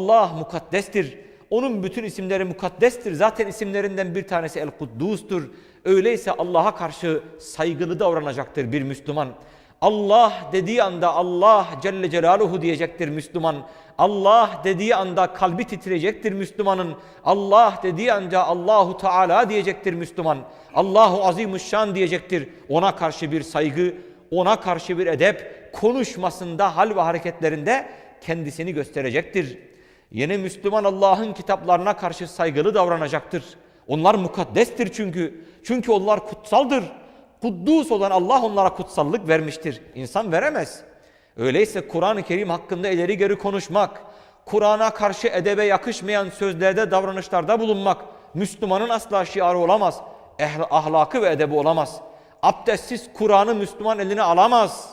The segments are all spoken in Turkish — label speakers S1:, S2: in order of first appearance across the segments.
S1: Allah mukaddestir. Onun bütün isimleri mukaddestir. Zaten isimlerinden bir tanesi El Kuddus'tur. Öyleyse Allah'a karşı saygılı davranacaktır bir Müslüman. Allah dediği anda Allah Celle Celaluhu diyecektir Müslüman. Allah dediği anda kalbi titreyecektir Müslümanın. Allah dediği anda Allahu Teala diyecektir Müslüman. Allahu Azimuşşan diyecektir. Ona karşı bir saygı, ona karşı bir edep, konuşmasında, hal ve hareketlerinde kendisini gösterecektir. Yeni Müslüman Allah'ın kitaplarına karşı saygılı davranacaktır. Onlar mukaddestir çünkü. Çünkü onlar kutsaldır. Kuddus olan Allah onlara kutsallık vermiştir. İnsan veremez. Öyleyse Kur'an-ı Kerim hakkında ileri geri konuşmak, Kur'an'a karşı edebe yakışmayan sözlerde, davranışlarda bulunmak Müslümanın asla şiarı olamaz. Ehl- ahlakı ve edebi olamaz. Abdestsiz Kur'an'ı Müslüman eline alamaz.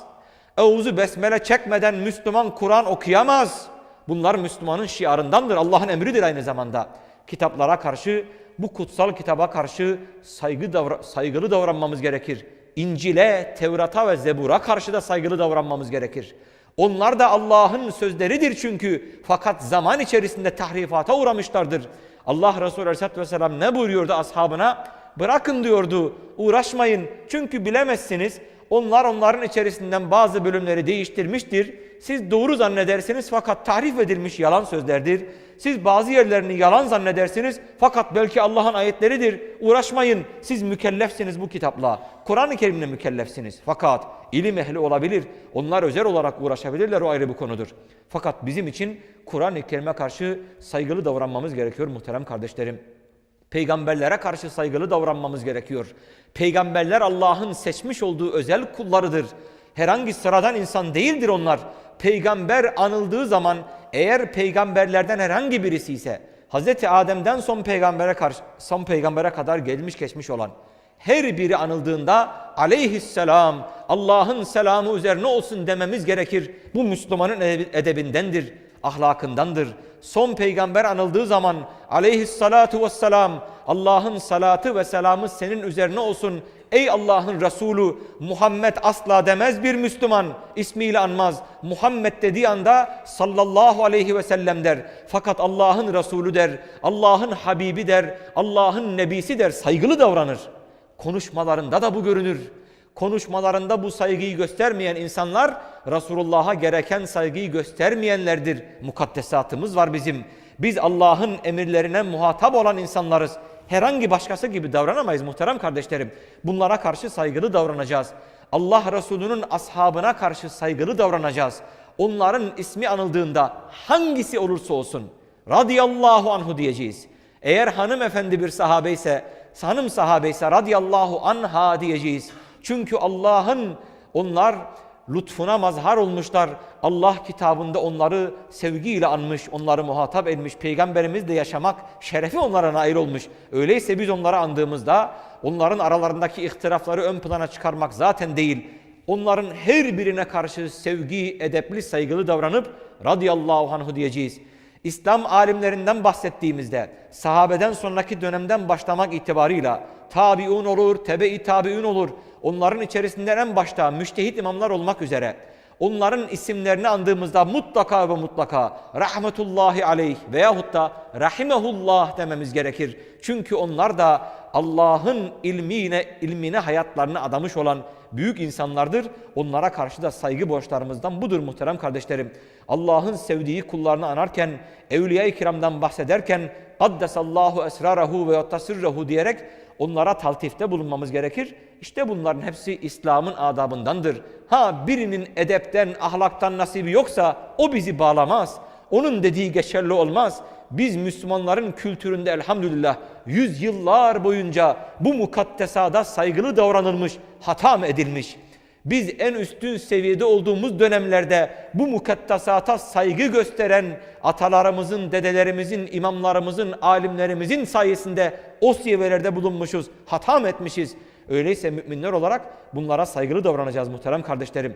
S1: Evuzu besmele çekmeden Müslüman Kur'an okuyamaz. Bunlar Müslümanın şiarındandır. Allah'ın emridir aynı zamanda. Kitaplara karşı, bu kutsal kitaba karşı saygı davra- saygılı davranmamız gerekir. İncil'e, Tevrat'a ve Zebur'a karşı da saygılı davranmamız gerekir. Onlar da Allah'ın sözleridir çünkü. Fakat zaman içerisinde tahrifata uğramışlardır. Allah Resulü Aleyhisselatü Vesselam ne buyuruyordu ashabına? Bırakın diyordu, uğraşmayın. Çünkü bilemezsiniz. Onlar onların içerisinden bazı bölümleri değiştirmiştir. Siz doğru zannedersiniz fakat tahrif edilmiş yalan sözlerdir. Siz bazı yerlerini yalan zannedersiniz fakat belki Allah'ın ayetleridir. Uğraşmayın. Siz mükellefsiniz bu kitapla. Kur'an-ı Kerim'le mükellefsiniz. Fakat ilim ehli olabilir. Onlar özel olarak uğraşabilirler o ayrı bir konudur. Fakat bizim için Kur'an-ı Kerim'e karşı saygılı davranmamız gerekiyor muhterem kardeşlerim. Peygamberlere karşı saygılı davranmamız gerekiyor. Peygamberler Allah'ın seçmiş olduğu özel kullarıdır. Herhangi sıradan insan değildir onlar. Peygamber anıldığı zaman eğer peygamberlerden herhangi birisi ise Hz. Adem'den son peygambere karşı son peygambere kadar gelmiş geçmiş olan her biri anıldığında aleyhisselam Allah'ın selamı üzerine olsun dememiz gerekir. Bu Müslümanın edebindendir, ahlakındandır. Son peygamber anıldığı zaman aleyhissalatu vesselam Allah'ın salatı ve selamı senin üzerine olsun. Ey Allah'ın Resulü Muhammed asla demez bir Müslüman ismiyle anmaz. Muhammed dediği anda sallallahu aleyhi ve sellem der. Fakat Allah'ın Resulü der, Allah'ın Habibi der, Allah'ın Nebisi der saygılı davranır. Konuşmalarında da bu görünür. Konuşmalarında bu saygıyı göstermeyen insanlar Resulullah'a gereken saygıyı göstermeyenlerdir. Mukaddesatımız var bizim. Biz Allah'ın emirlerine muhatap olan insanlarız. Herhangi başkası gibi davranamayız muhterem kardeşlerim. Bunlara karşı saygılı davranacağız. Allah Resulü'nün ashabına karşı saygılı davranacağız. Onların ismi anıldığında hangisi olursa olsun radıyallahu anhu diyeceğiz. Eğer hanımefendi bir sahabe ise, hanım sahabe ise radıyallahu anha diyeceğiz. Çünkü Allah'ın onlar lütfuna mazhar olmuşlar. Allah kitabında onları sevgiyle anmış, onları muhatap etmiş. Peygamberimiz de yaşamak şerefi onlara nail olmuş. Öyleyse biz onları andığımızda onların aralarındaki ihtilafları ön plana çıkarmak zaten değil. Onların her birine karşı sevgi, edepli, saygılı davranıp radıyallahu anhu diyeceğiz. İslam alimlerinden bahsettiğimizde sahabeden sonraki dönemden başlamak itibarıyla tabiun olur, tebe-i tabiun olur. Onların içerisinden en başta müştehit imamlar olmak üzere onların isimlerini andığımızda mutlaka ve mutlaka rahmetullahi aleyh veyahut da rahimehullah dememiz gerekir. Çünkü onlar da Allah'ın ilmine, ilmine hayatlarını adamış olan büyük insanlardır. Onlara karşı da saygı borçlarımızdan budur muhterem kardeşlerim. Allah'ın sevdiği kullarını anarken, evliya-i kiramdan bahsederken Kaddesallahu esrarahu ve yattasirrahu diyerek onlara taltifte bulunmamız gerekir. İşte bunların hepsi İslam'ın adabındandır. Ha birinin edepten, ahlaktan nasibi yoksa o bizi bağlamaz. Onun dediği geçerli olmaz. Biz Müslümanların kültüründe elhamdülillah yüzyıllar boyunca bu mukaddesada saygılı davranılmış, hata mı edilmiş? Biz en üstün seviyede olduğumuz dönemlerde bu mukaddesata saygı gösteren atalarımızın, dedelerimizin, imamlarımızın, alimlerimizin sayesinde o seviyelerde bulunmuşuz. Hata mı etmişiz? Öyleyse müminler olarak bunlara saygılı davranacağız muhterem kardeşlerim.